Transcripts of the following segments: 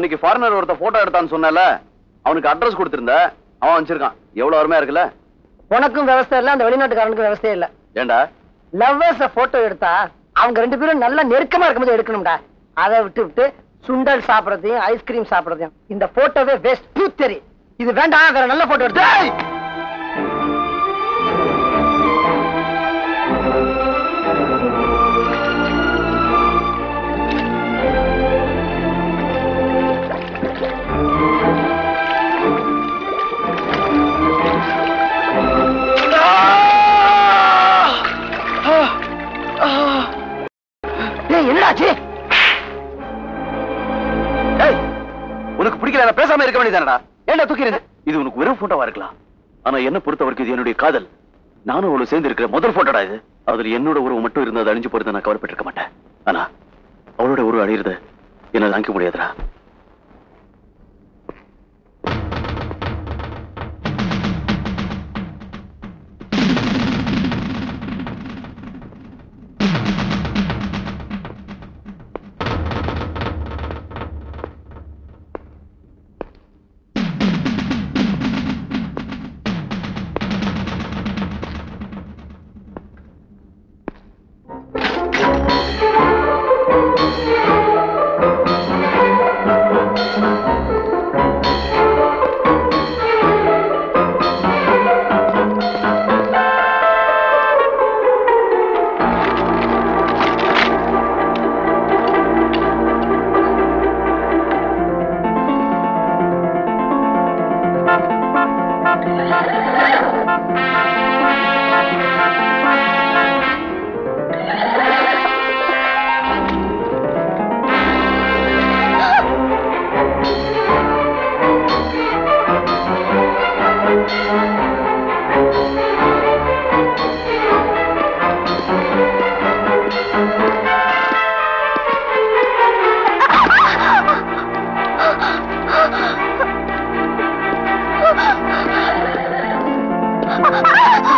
அன்னைக்கு ஃபாரினர் ஒருத்த போட்டோ எடுத்தான்னு சொன்னல அவனுக்கு அட்ரஸ் கொடுத்திருந்த அவன் வச்சிருக்கான். எவ்வளவு அருமையா இருக்குல்ல? உனக்கும் விவசாய இல்ல அந்த வெளிநாட்டுக்காரனுக்கும் விவசாயம் இல்ல. ஏண்டா? லவ்வர்ஸ போட்டோ எடுத்தா அவங்க ரெண்டு பேரும் நல்லா நெருக்கமா இருக்கும்போது எடுக்கணும்டா. அதை விட்டு விட்டு சுண்டல் சாப்பிடறதையும் ஐஸ்கிரீம் சாப்பிடறதையும் இந்த போட்டோவே வெஸ்ட் தெரி இது வேண்டாம் வேற நல்ல போட்டோ எடுத்து என்ன பொறுத்த வரைக்கும் இது என்னுடைய காதல்? நானும் அவளும் சேர்ந்து இருக்கிற முதல் போட்டோடா இது. அதுல என்னோட உறவு மட்டும் இருந்தது அழிஞ்சு போறது நான் கவலைப்பட்டிருக்க மாட்டேன். ஆனா அவளோட உறவு அழியிறது என்னால தாங்க முடியாதுடா.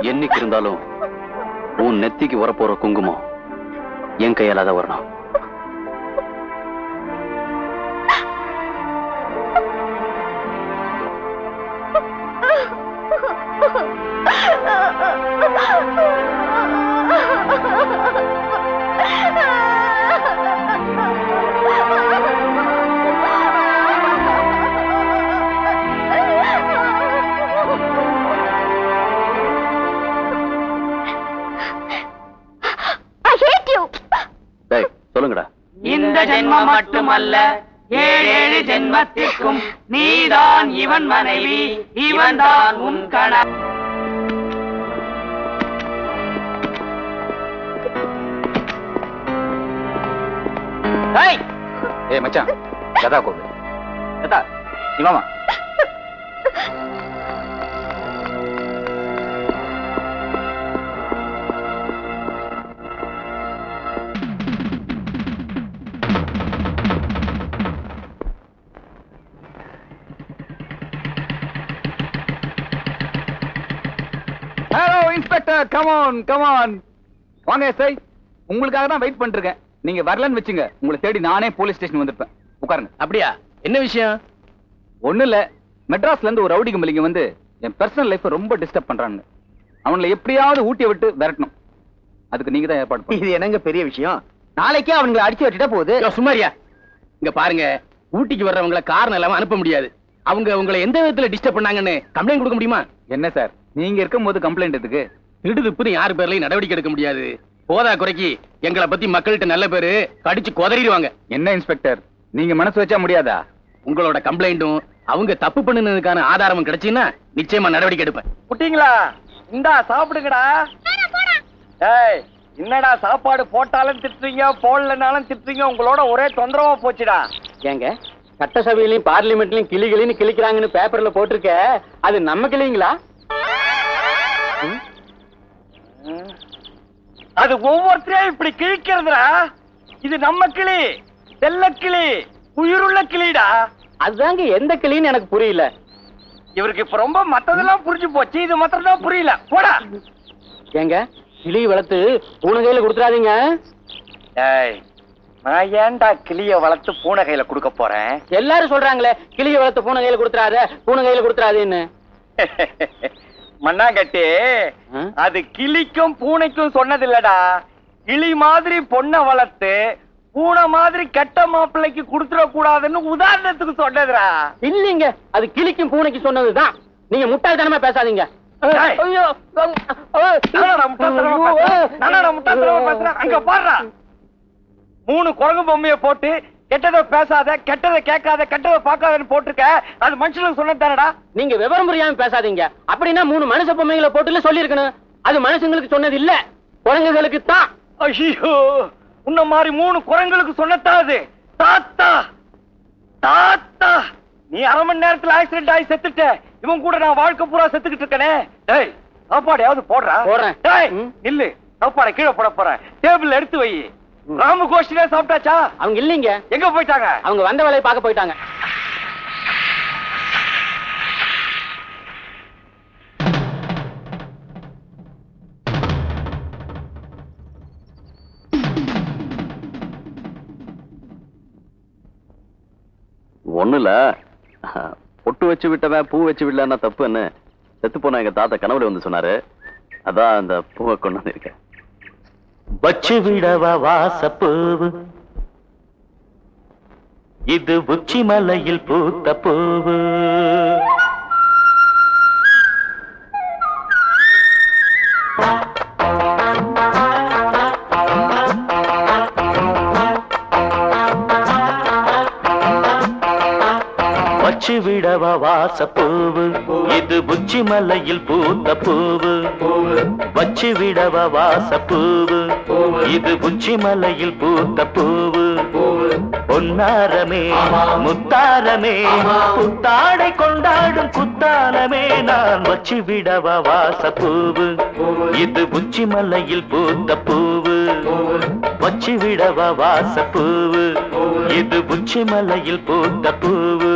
என்னைக்கு இருந்தாலும் உன் நெத்திக்கு வரப்போற குங்குமம் என் கையால தான் வரணும். ஜென்மம் மட்டுமல்ல ஏழு ஏழு ஜென்மத்திற்கும் நீதான் இவன் மனைவி இவன் தான் உன் கணவன் ஏய் மச்சான் கதா கோவில் கதா நீ inspector come on come on வாங்க எஸ்ஐ உங்களுக்காக தான் வெயிட் பண்ணிருக்கேன். நீங்க வரலன்னு வச்சுங்க. உங்களை தேடி நானே போலீஸ் ஸ்டேஷன் வந்திருப்பேன். உட்காருங்க. அப்படியா? என்ன விஷயம்? ஒண்ணும் இல்ல. மெட்ராஸ்ல இருந்து ஒரு ரவுடி கும்பலிங்க வந்து என் பர்சனல் லைஃப் ரொம்ப டிஸ்டர்ப் பண்றாங்க. அவங்கள எப்படியாவது ஊட்டிய விட்டு விரட்டணும். அதுக்கு நீங்க தான் ஏற்பாடு இது என்னங்க பெரிய விஷயம்? நாளைக்கே அவங்களை அடிச்சு வச்சுட்டா போகுது. யோ, சும்மாரியா. இங்க பாருங்க. ஊட்டிக்கு வர்றவங்கள காரணம் இல்லாம அனுப்ப முடியாது. அவங்க உங்களை எந்த விதத்துல டிஸ்டர்ப் பண்ணாங்கன்னு கம்ப்ளைண்ட் கொடுக்க முடியுமா? என்ன சார் நீங்க இருக்கும்போது கம்ப்ளைண்ட் எதுக்கு? திடுதுப்புன்னு யார் பேர்லயும் நடவடிக்கை எடுக்க முடியாது. போதா குறைக்கு எங்களை பத்தி மக்கள்கிட்ட நல்ல பேரு கடிச்சு குதறிடுவாங்க. என்ன இன்ஸ்பெக்டர்? நீங்க மனசு வச்சா முடியாதா? உங்களோட கம்ப்ளைண்ட்டும் அவங்க தப்பு பண்ணுனதுக்கான ஆதாரமும் கிடைச்சுன்னா நிச்சயமா நடவடிக்கை எடுப்பேன். குட்டிங்களா இந்தா சாப்பிடுங்கடா. ஏய் என்னடா சாப்பாடு போட்டாலும் திட்டுறீங்க போடலனாலும் திட்டுறீங்க உங்களோட ஒரே தொந்தரவா போச்சுடா. ஏங்க சட்டசபையிலயும் பார்லிமெண்ட்லயும் கிளிகளின்னு கிளிக்கிறாங்கன்னு பேப்பர்ல போட்டிருக்க அது நம்ம கிளிங்களா? அது ஒவ்வொருத்தரையும் இப்படி கிழிக்கிறதுடா? இது நம்ம கிளி செல்ல கிளி உயிருள்ள கிளிடா? அதுதாங்க எந்த கிளின்னு எனக்கு புரியல. இவருக்கு இப்ப ரொம்ப மத்ததெல்லாம் புரிஞ்சு போச்சு. இது மாத்திரம் தான் புரியல. போடா. ஏங்க கிளி வளர்த்து பூனை கையில கொடுத்துறாதீங்க. ஏய் நான் ஏன்டா கிளிய வளர்த்து பூனை கையில கொடுக்க போறேன்? எல்லாரும் சொல்றாங்களே கிளியை வளர்த்து பூனை கையில கொடுத்துறாத பூனை கையில கொடுத்துறாதேன்னு. மண்ணாங்கட்டி? அது கிளிக்கும் பூனைக்கும் சொன்னது இல்லடா கிளி மாதிரி பொண்ணை வளர்த்து பூனை மாதிரி கெட்ட மாப்பிள்ளைக்கு கொடுத்துட கூடாதுன்னு உதாரணத்துக்கு சொன்னதுடா. இல்லீங்க அது கிளிக்கும் பூனைக்கு சொன்னதுதான். நீங்க முட்டாள்தனமா பேசாதீங்க. ஐயோ முட்டாள்தனமா பேசுறேன்? அங்க பாருடா. மூணு குரங்கு பொம்மைய போட்டு கெட்டதை பேசாத கெட்டதை கேட்காத கெட்டதை பார்க்காதன்னு போட்டிருக்க அது மனுஷனுக்கு சொன்னதானடா நீங்க விவரம் புரியாம பேசாதீங்க. அப்படின்னா மூணு மனுஷ பொம்மைகளை போட்டுல சொல்லிருக்கணும் அது மனுஷங்களுக்கு சொன்னது இல்ல. குரங்குகளுக்கு தான். ஐயோ உன்ன மாதிரி மூணு குரங்களுக்கு சொன்னதாது தாத்தா தாத்தா. நீ அரை மணி நேரத்துல ஆக்சிடென்ட் ஆகி செத்துட்ட. இவன் கூட நான் வாழ்க்கை பூரா செத்துக்கிட்டு இருக்கனே. டேய் சாப்பாடையாவது போடுறா. போடுறேன். டேய் ம். இல்லு சாப்பாடை கீழே போட போறேன். டேபிள்ல எடுத்து வை. ராமு கோஷ்டிலே சாப்பிட்டாச்சா? அவங்க இல்லீங்க. எங்க போயிட்டாங்க? அவங்க வந்த வேலையை பார்க்க போயிட்டாங்க. ஒண்ணுல பொட்டு வச்சு விட்டவன் பூ வச்சு விடலன்னா தப்புன்னு செத்து போன எங்க தாத்தா கனவுல வந்து சொன்னாரு. அதான் அந்த பூவை கொண்டு வந்திருக்கேன். வச்சு விடவா வாசப்பூவு. இது உச்சி மலையில் பூத்த பூவு. வச்சு விடவா பூவு இது உச்சி மலையில் பூத்த பூவு. வச்சு விடவா பூவு இது உச்சி மலையில் பூத்த பூவு. பொன்னாரமே முத்தாரமே புத்தாடை கொண்டாடும் குத்தாலமே நான் வச்சு விடவா பூவு இது உச்சி மலையில் பூத்த பூவு. வச்சு விடவா பூவு இது உச்சி மலையில் பூத்த பூவு.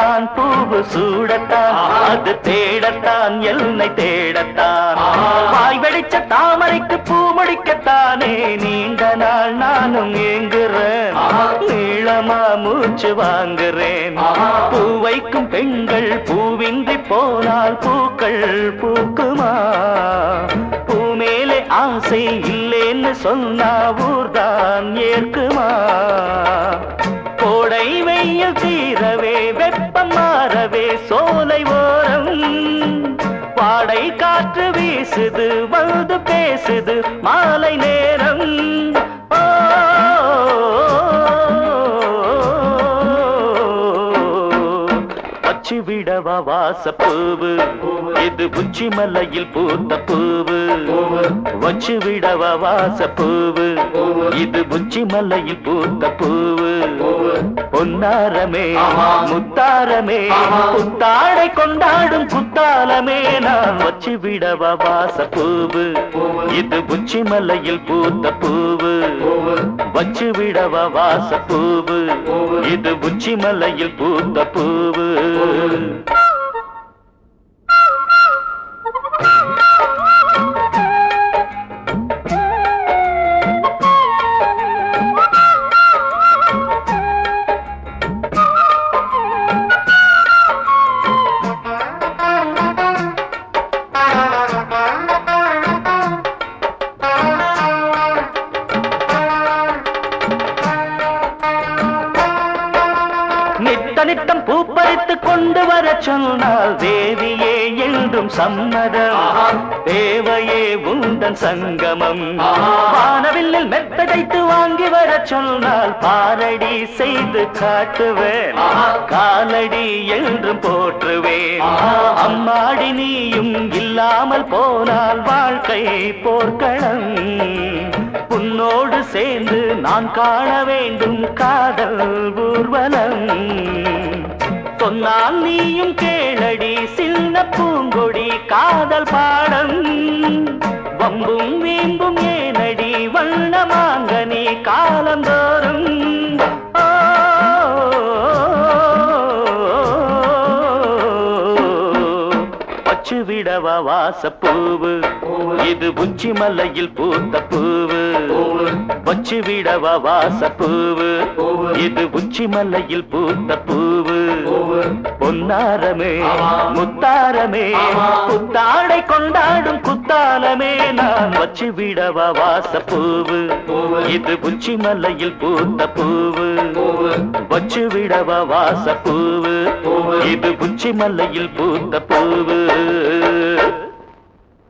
சூடத்தான் பூவு சூடத்தான் அது தேடத்தான் எல்லை தேடத்தான். வாய் வெடிச்ச தாமரைக்கு பூ முடிக்கத்தானே நீண்ட நாள் நானும் ஏங்குறேன். நீளமா மூச்சு வாங்குறேன். பூ வைக்கும் பெண்கள் பூவின்றி போனால் பூக்கள் பூக்குமா? பூ மேலே ஆசை இல்லேன்னு சொன்னா ஊர்தான் ஏற்குமா? கோடை வெயில் தீரவே வெப்பம் மாறவே சோலை ஓரம். வாடை காற்று வீசுது வந்து பேசுது மாலை நேரம். விடவா வாசப்பூவு. இது உச்சி மலையில் பூத்த பூவு. வச்சு விடவா வாசப்பூவு. இது உச்சி மலையில் பூத்த பூவு. பொன்னாரமே முத்தாரமே புத்தாடை கொண்டாடும் புத்தாலமே. நான் வச்சு விடவா வாசப்பூவு. இது உச்சி மலையில் பூத்த பூவு. வச்சு விடவா வாசப்பூவு. இது உச்சி மலையில் பூத்த பூவு. பறித்து கொண்டு வர சொன்னால் தேவியே என்றும் சம்மதம். தேவையே உந்தன் சங்கமம். வானவில்லில் மெத்தடைத்து வாங்கி வர சொன்னால் பாரடி செய்து காட்டுவேன். காலடி என்றும் போற்றுவேன். அம்மாடி நீயும் இல்லாமல் போனால் வாழ்க்கை போர்க்களம். உன்னோடு சேர்ந்து நான் காண வேண்டும் காதல் ஊர்வலம். சொன்னால் நீயும் கேளடி சின்ன பூங்கொடி காதல் பாடம். வம்பும் வீம்பும் ஏனடி வண்ணமாங்கனி காலந்தோறும். பச்சு வச்சு விடவா வாசப்பூவு. இது உச்சி மலையில் பூத்த பூ. வச்சு விடவா வாசப்பூவு? இது உச்சி மலையில் பூத்த பூவு. பொன்னாரமே முத்தாரமே புத்தாடை கொண்டாடும் குத்தாலமே. நான் வச்சு விடவா வாசப்பூவு. இது உச்சி மலையில் பூத்த பூவு. வச்சு விடவா வாசப்பூவு. இது உச்சி மலையில் பூத்த பூவு.